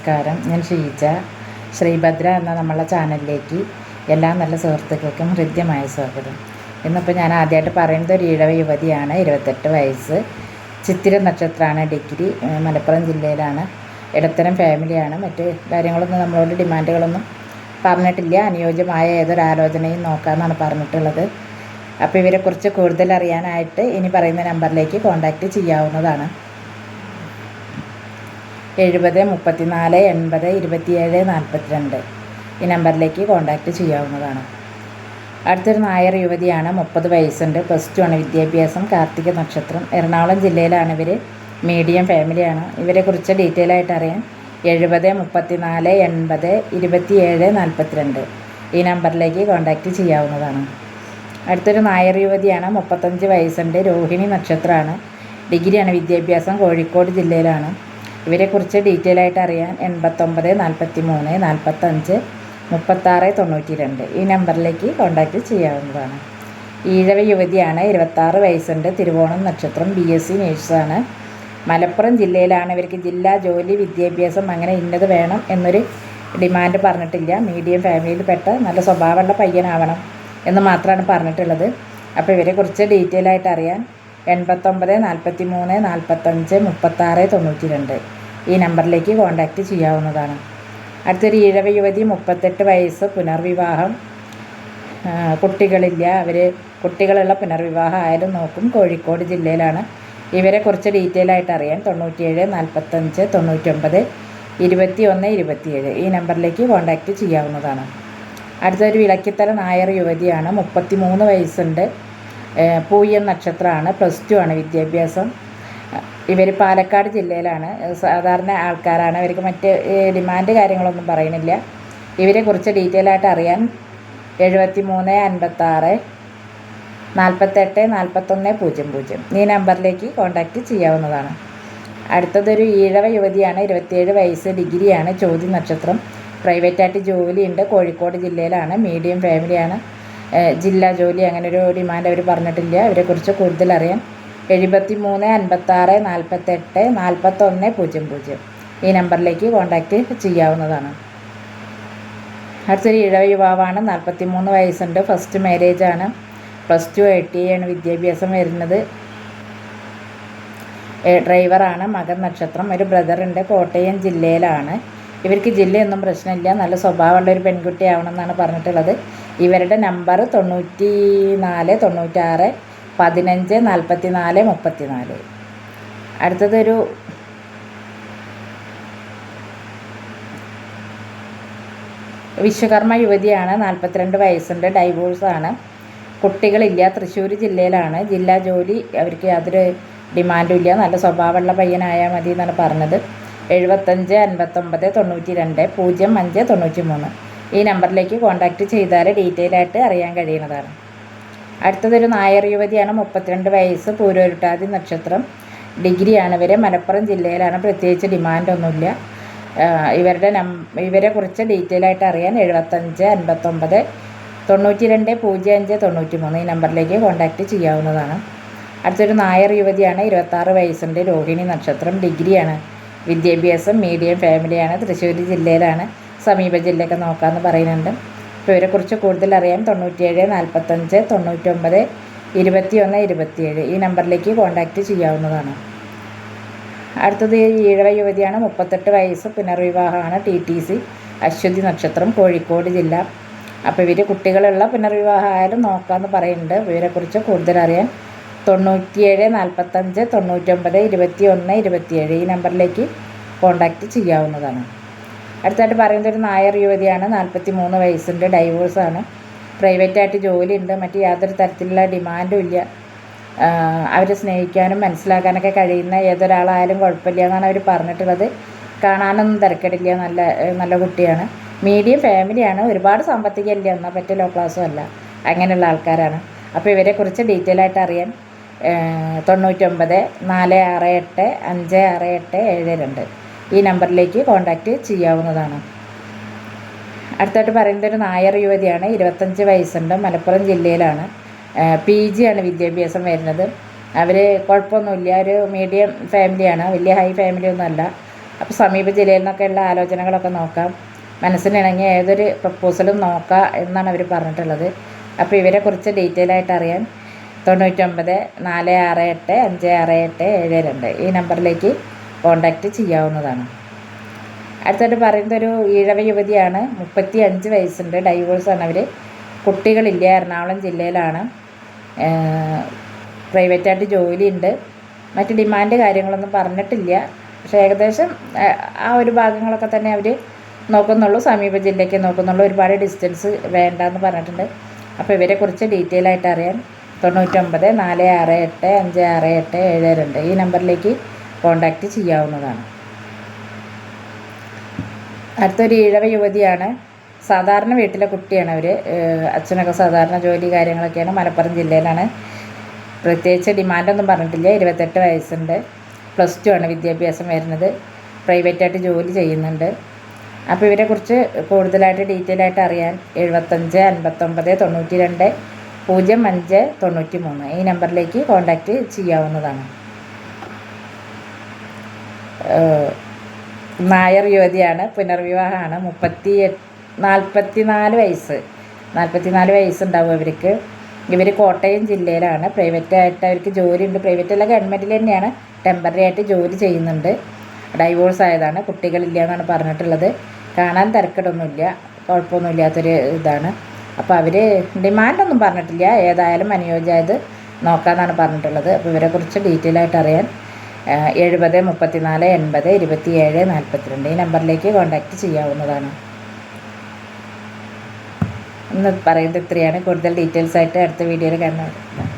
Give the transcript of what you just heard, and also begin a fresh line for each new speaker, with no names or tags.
നമസ്കാരം. ഞാൻ ഷീജ. ശ്രീഭദ്ര എന്ന നമ്മളെ ചാനലിലേക്ക് എല്ലാ നല്ല സുഹൃത്തുക്കൾക്കും ഹൃദ്യമായ സ്വാഗതം. ഇന്നിപ്പോൾ ഞാൻ ആദ്യമായിട്ട് പറയുന്നത് ഒരു ഇഴവ യുവതിയാണ് ഇരുപത്തെട്ട് വയസ്സ്. ചിത്തിര നക്ഷത്രമാണ് ഡിഗ്രി മലപ്പുറം ജില്ലയിലാണ്. ഇടത്തരം ഫാമിലിയാണ്. മറ്റ് കാര്യങ്ങളൊന്നും നമ്മളോട് ഡിമാൻഡുകളൊന്നും പറഞ്ഞിട്ടില്ല. അനുയോജ്യമായ ഏതൊരു ആലോചനയും നോക്കാമെന്നാണ് പറഞ്ഞിട്ടുള്ളത്. അപ്പോൾ ഇവരെക്കുറിച്ച് കൂടുതൽ അറിയാനായിട്ട് ഇനി പറയുന്ന നമ്പറിലേക്ക് കോൺടാക്റ്റ് ചെയ്യാവുന്നതാണ്. എഴുപത് മുപ്പത്തിനാല് എൺപത് ഇരുപത്തിയേഴ് നാൽപ്പത്തിരണ്ട്. ഈ നമ്പറിലേക്ക് കോൺടാക്റ്റ് ചെയ്യാവുന്നതാണ്. അടുത്തൊരു നായർ യുവതിയാണ് മുപ്പത് വയസ്സുണ്ട്. പ്ലസ് ടു ആണ് വിദ്യാഭ്യാസം. കാർത്തിക നക്ഷത്രം. എറണാകുളം ജില്ലയിലാണ് ഇവർ മീഡിയം ഫാമിലിയാണ് ഇവരെക്കുറിച്ച് ഡീറ്റെയിൽ ആയിട്ട് അറിയാൻ എഴുപത് മുപ്പത്തിനാല് എൺപത് ഇരുപത്തിയേഴ് നാൽപ്പത്തിരണ്ട്. ഈ നമ്പറിലേക്ക് കോൺടാക്റ്റ് ചെയ്യാവുന്നതാണ്. അടുത്തൊരു നായർ യുവതിയാണ് മുപ്പത്തഞ്ച് വയസ്സുണ്ട്. രോഹിണി നക്ഷത്രമാണ് ഡിഗ്രിയാണ് വിദ്യാഭ്യാസം. കോഴിക്കോട് ജില്ലയിലാണ്. ഇവരെക്കുറിച്ച് ഡീറ്റെയിൽ ആയിട്ട് അറിയാൻ എൺപത്തൊമ്പത് നാൽപ്പത്തി മൂന്ന് നാൽപ്പത്തഞ്ച് മുപ്പത്താറ് തൊണ്ണൂറ്റി രണ്ട് ഈ നമ്പറിലേക്ക് കോൺടാക്റ്റ് ചെയ്യാവുന്നതാണ്. ഈഴവ യുവതിയാണ് ഇരുപത്താറ് വയസ്സുണ്ട് തിരുവോണം നക്ഷത്രം ബി എസ് സി നേഴ്സാണ് മലപ്പുറം ജില്ലയിലാണ് ഇവർക്ക് ജില്ലാ ജോലി വിദ്യാഭ്യാസം അങ്ങനെ ഇന്നത് വേണം എന്നൊരു ഡിമാൻഡ് പറഞ്ഞിട്ടില്ല. മീഡിയം ഫാമിലിയിൽപ്പെട്ട നല്ല സ്വഭാവമുള്ള പയ്യനാവണം എന്ന് മാത്രമാണ് പറഞ്ഞിട്ടുള്ളത്. അപ്പോൾ ഇവരെക്കുറിച്ച് ഡീറ്റെയിൽ ആയിട്ട് അറിയാൻ എൺപത്തൊമ്പത് നാൽപ്പത്തി മൂന്ന് നാൽപ്പത്തഞ്ച് മുപ്പത്താറ് തൊണ്ണൂറ്റി രണ്ട് ഈ നമ്പറിലേക്ക് കോൺടാക്റ്റ് ചെയ്യാവുന്നതാണ്. അടുത്തൊരു ഇഴവ യുവതി മുപ്പത്തെട്ട് വയസ്സ് പുനർവിവാഹം കുട്ടികളില്ല. അവർ കുട്ടികളുള്ള പുനർവിവാഹം ആയാലും നോക്കും. കോഴിക്കോട് ജില്ലയിലാണ്. ഇവരെ കുറച്ച് ഡീറ്റെയിൽ ആയിട്ട് അറിയാൻ തൊണ്ണൂറ്റിയേഴ് നാൽപ്പത്തഞ്ച് തൊണ്ണൂറ്റൊമ്പത് ഇരുപത്തി ഒന്ന് ഇരുപത്തിയേഴ് ഈ നമ്പറിലേക്ക് കോൺടാക്റ്റ് ചെയ്യാവുന്നതാണ്. അടുത്തൊരു വിളക്കിത്തല നായർ യുവതിയാണ്. മുപ്പത്തി മൂന്ന് വയസ്സുണ്ട്. പൂയം നക്ഷത്രമാണ് പ്ലസ് ടു ആണ് വിദ്യാഭ്യാസം. ഇവർ പാലക്കാട് ജില്ലയിലാണ്. സാധാരണ ആൾക്കാരാണ്. ഇവർക്ക് മറ്റ് ഡിമാൻഡ് കാര്യങ്ങളൊന്നും പറയുന്നില്ല. ഇവരെ ഇവരെക്കുറിച്ച് ഡീറ്റെയിൽ ആയിട്ട് അറിയാൻ എഴുപത്തി മൂന്ന് അൻപത്താറ് നാൽപ്പത്തെട്ട് നാൽപ്പത്തൊന്ന് പൂജ്യം പൂജ്യം. ഈ നമ്പറിലേക്ക് കോൺടാക്റ്റ് ചെയ്യാവുന്നതാണ്. അടുത്തതൊരു ഈഴവ യുവതിയാണ്. ഇരുപത്തിയേഴ് വയസ്സ് ഡിഗ്രിയാണ് ചോദ്യ നക്ഷത്രം. പ്രൈവറ്റായിട്ട് ജോലിയുണ്ട്. കോഴിക്കോട് ജില്ലയിലാണ്. മീഡിയം ഫാമിലിയാണ് ജില്ലാ ജോലി അങ്ങനെ ഒരു ഡിമാൻഡ് അവർ പറഞ്ഞിട്ടില്ല. അവരെക്കുറിച്ച് കൂടുതൽ അറിയാൻ എഴുപത്തി മൂന്ന് അൻപത്താറ് നാൽപ്പത്തെട്ട് നാൽപ്പത്തൊന്ന് പൂജ്യം പൂജ്യം. ഈ നമ്പറിലേക്ക് കോൺടാക്റ്റ് ചെയ്യാവുന്നതാണ്. അടുത്തൊരു ഇഴവ യുവാവാണ്. നാൽപ്പത്തി മൂന്ന് വയസ്സുണ്ട്. ഫസ്റ്റ് മാരേജ് ആണ്. പ്ലസ് ടു ഐ ടി ആണ് വിദ്യാഭ്യാസം വരുന്നത്. ഡ്രൈവറാണ് മകൻ നക്ഷത്രം. ഒരു ബ്രദറുണ്ട് കോട്ടയം ജില്ലയിലാണ്. ഇവർക്ക് ജില്ലയൊന്നും പ്രശ്നമില്ല. നല്ല സ്വഭാവമുള്ള ഒരു പെൺകുട്ടി ആവണമെന്നാണ് പറഞ്ഞിട്ടുള്ളത്. ഇവരുടെ നമ്പർ തൊണ്ണൂറ്റി നാല് തൊണ്ണൂറ്റാറ് പതിനഞ്ച് നാൽപ്പത്തി നാല് മുപ്പത്തി നാല് അടുത്തതൊരു വിശ്വകർമ്മ യുവതിയാണ് നാൽപ്പത്തിരണ്ട് വയസ്സുണ്ട് ഡൈവോഴ്സാണ് കുട്ടികളില്ല തൃശ്ശൂർ ജില്ലയിലാണ്. ജില്ലാ ജോലി അവർക്ക് യാതൊരു ഡിമാൻഡും ഇല്ല. നല്ല സ്വഭാവമുള്ള പയ്യനായാൽ മതി എന്നാണ് പറഞ്ഞത്. എഴുപത്തഞ്ച് അൻപത്തൊമ്പത് തൊണ്ണൂറ്റി രണ്ട് പൂജ്യം അഞ്ച് തൊണ്ണൂറ്റി മൂന്ന് ഈ നമ്പറിലേക്ക് കോൺടാക്റ്റ് ചെയ്താൽ ഡീറ്റെയിൽ ആയിട്ട് അറിയാൻ കഴിയുന്നതാണ്. അടുത്തതൊരു നായർ യുവതിയാണ് മുപ്പത്തിരണ്ട് വയസ്സ് പൂരോരുട്ടാതി നക്ഷത്രം. ഡിഗ്രിയാണ് ഇവർ മലപ്പുറം ജില്ലയിലാണ്. പ്രത്യേകിച്ച് ഡിമാൻഡൊന്നുമില്ല ഇവരുടെ നം ഇവരെ കുറിച്ച് ഡീറ്റെയിൽ ആയിട്ട് അറിയാൻ എഴുപത്തഞ്ച് അൻപത്തൊമ്പത് തൊണ്ണൂറ്റി രണ്ട് പൂജ്യം അഞ്ച് തൊണ്ണൂറ്റി മൂന്ന് ഈ നമ്പറിലേക്ക് കോൺടാക്റ്റ് ചെയ്യാവുന്നതാണ്. അടുത്തൊരു നായർ യുവതിയാണ് ഇരുപത്താറ് വയസ്സുണ്ട് രോഹിണി നക്ഷത്രം. ഡിഗ്രിയാണ്. വിദ്യാഭ്യാസം മീഡിയം ഫാമിലിയാണ് തൃശ്ശൂർ ജില്ലയിലാണ്. സമീപ ജില്ലയൊക്കെ നോക്കാമെന്ന് പറയുന്നുണ്ട്. അപ്പോൾ ഇവരെക്കുറിച്ച് കൂടുതൽ അറിയാൻ തൊണ്ണൂറ്റിയേഴ് നാൽപ്പത്തഞ്ച് തൊണ്ണൂറ്റൊമ്പത് ഇരുപത്തി ഒന്ന് ഇരുപത്തിയേഴ് ഈ നമ്പറിലേക്ക് കോൺടാക്റ്റ് ചെയ്യാവുന്നതാണ്. അടുത്തത് ഈഴവ യുവതിയാണ് മുപ്പത്തെട്ട് വയസ്സ് പുനർവിവാഹമാണ് ടി ടി സി അശ്വതി നക്ഷത്രം കോഴിക്കോട് ജില്ല. അപ്പോൾ ഇവർ കുട്ടികളുള്ള പുനർവിവാഹം ആയാലും നോക്കാമെന്ന് പറയുന്നുണ്ട് ഇവരെക്കുറിച്ച് കൂടുതൽ അറിയാൻ തൊണ്ണൂറ്റിയേഴ് നാൽപ്പത്തഞ്ച് തൊണ്ണൂറ്റൊമ്പത് ഇരുപത്തി ഒന്ന് ഇരുപത്തിയേഴ് ഈ നമ്പറിലേക്ക് കോൺടാക്റ്റ് ചെയ്യാവുന്നതാണ്. അടുത്തായിട്ട് പറയുന്നത് ഒരു നായർ യുവതിയാണ് നാൽപ്പത്തി മൂന്ന് വയസ്സുണ്ട് ഡൈവോഴ്സാണ്. പ്രൈവറ്റായിട്ട് ജോലിയുണ്ട് മറ്റ് യാതൊരു തരത്തിലുള്ള ഡിമാൻഡും ഇല്ല. അവരെ സ്നേഹിക്കാനും മനസ്സിലാക്കാനൊക്കെ കഴിയുന്ന ഏതൊരാളായാലും കുഴപ്പമില്ല എന്നാണ് അവർ പറഞ്ഞിട്ടുള്ളത്. കാണാനൊന്നും തിരക്കിടില്ല നല്ല നല്ല കുട്ടിയാണ്. മീഡിയം ഫാമിലിയാണ് ഒരുപാട് സാമ്പത്തികമല്ല എന്നാൽ പറ്റിയ ലോ ക്ലാസ്സും അല്ല. അങ്ങനെയുള്ള ആൾക്കാരാണ്. അപ്പോൾ ഇവരെക്കുറിച്ച് ഡീറ്റെയിൽ ആയിട്ട് അറിയാൻ തൊണ്ണൂറ്റൊമ്പത് നാല് ആറ് എട്ട് അഞ്ച് ആറ് എട്ട് ഏഴ് രണ്ട്. ഈ നമ്പറിലേക്ക് കോൺടാക്റ്റ് ചെയ്യാവുന്നതാണ്. അടുത്തായിട്ട് പറയുന്നത് ഒരു നായർ യുവതിയാണ് ഇരുപത്തഞ്ച് വയസ്സുണ്ട് മലപ്പുറം ജില്ലയിലാണ്. പി ജി ആണ് വിദ്യാഭ്യാസം വരുന്നത്. അവർ കുഴപ്പമൊന്നുമില്ല ഒരു മീഡിയം ഫാമിലിയാണ് വലിയ ഹൈ ഫാമിലി ഒന്നുമല്ല. അപ്പോൾ സമീപ ജില്ലയിൽ നിന്നൊക്കെയുള്ള ആലോചനകളൊക്കെ നോക്കാം. മനസ്സിനിണങ്ങിയ ഏതൊരു പ്രപ്പോസലും നോക്കാം എന്നാണ് അവർ പറഞ്ഞിട്ടുള്ളത്. അപ്പോൾ ഇവരെക്കുറിച്ച് ഡീറ്റെയിൽ ആയിട്ട് അറിയാൻ തൊണ്ണൂറ്റൊമ്പത് നാല് ആറ് എട്ട് അഞ്ച് ആറ് എട്ട് ഏഴ് രണ്ട് ഈ നമ്പറിലേക്ക് കോണ്ടാക്റ്റ് ചെയ്യാവുന്നതാണ്. അടുത്തായിട്ട് പറയുന്നത് ഒരു ഈഴവ യുവതിയാണ്. മുപ്പത്തി അഞ്ച് വയസ്സുണ്ട് ഡൈവോഴ്സാണ് അവർ കുട്ടികളില്ല. എറണാകുളം ജില്ലയിലാണ്. പ്രൈവറ്റായിട്ട് ജോലിയുണ്ട്. മറ്റ് ഡിമാൻഡ് കാര്യങ്ങളൊന്നും പറഞ്ഞിട്ടില്ല. പക്ഷേ ഏകദേശം ആ, ഒരു ഭാഗങ്ങളൊക്കെ തന്നെ അവർ നോക്കുന്നുള്ളൂ. സമീപ ജില്ലയ്ക്ക് നോക്കുന്നുള്ളൂ. ഒരുപാട് ഡിസ്റ്റൻസ് വേണ്ടെന്ന് പറഞ്ഞിട്ടുണ്ട്. അപ്പോൾ ഇവരെക്കുറിച്ച് ഡീറ്റെയിൽ ആയിട്ട് അറിയാൻ തൊണ്ണൂറ്റൊമ്പത് നാല് ആറ് എട്ട് അഞ്ച് ആറ് എട്ട് ഏഴ് രണ്ട്. ഈ നമ്പറിലേക്ക് കോണ്ടാക്റ്റ് ചെയ്യാവുന്നതാണ്. അടുത്തൊരു ഇഴവ യുവതിയാണ്. സാധാരണ വീട്ടിലെ കുട്ടിയാണ് അവർ അച്ഛനൊക്കെ സാധാരണ ജോലി കാര്യങ്ങളൊക്കെയാണ് മലപ്പുറം ജില്ലയിലാണ്. പ്രത്യേകിച്ച് ഡിമാൻഡൊന്നും പറഞ്ഞിട്ടില്ല. ഇരുപത്തെട്ട് വയസ്സുണ്ട്. പ്ലസ് ടു ആണ് വിദ്യാഭ്യാസം വരുന്നത്. പ്രൈവറ്റായിട്ട് ജോലി ചെയ്യുന്നുണ്ട്. അപ്പോൾ ഇവരെക്കുറിച്ച് കൂടുതലായിട്ട് ഡീറ്റെയിൽ ആയിട്ട് അറിയാൻ എഴുപത്തഞ്ച് അൻപത്തൊമ്പത് തൊണ്ണൂറ്റി രണ്ട് പൂജ്യം അഞ്ച് തൊണ്ണൂറ്റി മൂന്ന് ഈ നമ്പറിലേക്ക് കോൺടാക്റ്റ് ചെയ്യാവുന്നതാണ്. നായർ യുവതിയാണ് പുനർവിവാഹമാണ്. മുപ്പത്തി നാൽപ്പത്തി നാല് വയസ്സ്. നാൽപ്പത്തി നാല് വയസ്സുണ്ടാവും അവർക്ക് ഇവർ കോട്ടയം ജില്ലയിലാണ്. പ്രൈവറ്റ് ആയിട്ട് അവർക്ക് ഉണ്ട് പ്രൈവറ്റ് അല്ല ഗവൺമെന്റിൽ തന്നെയാണ്. ടെമ്പററി ആയിട്ട് ജോലി ചെയ്യുന്നുണ്ട്. ഡൈവോഴ്സ് ആയതാണ്. കുട്ടികളില്ല എന്നാണ് പറഞ്ഞിട്ടുള്ളത്. കാണാൻ തിരക്കിടൊന്നുമില്ല. കുഴപ്പമൊന്നുമില്ലാത്തൊരു ഇതാണ്. അപ്പോൾ അവർ ഡിമാൻഡൊന്നും പറഞ്ഞിട്ടില്ല. ഏതായാലും അനുയോജ്യമായത് നോക്കാമെന്നാണ് പറഞ്ഞിട്ടുള്ളത്. അപ്പോൾ ഇവരെക്കുറിച്ച് ഡീറ്റെയിൽ ആയിട്ട് അറിയാൻ എഴുപത് മുപ്പത്തിനാല് എൺപത് ഇരുപത്തിയേഴ് നാൽപ്പത്തിരണ്ട് ഈ നമ്പറിലേക്ക് കോൺടാക്റ്റ് ചെയ്യാവുന്നതാണ്. ഇന്ന് പറയുന്നത് ഇത്രയാണ്. കൂടുതൽ ഡീറ്റെയിൽസ് ആയിട്ട് അടുത്ത വീഡിയോയിൽ കാണുന്നത്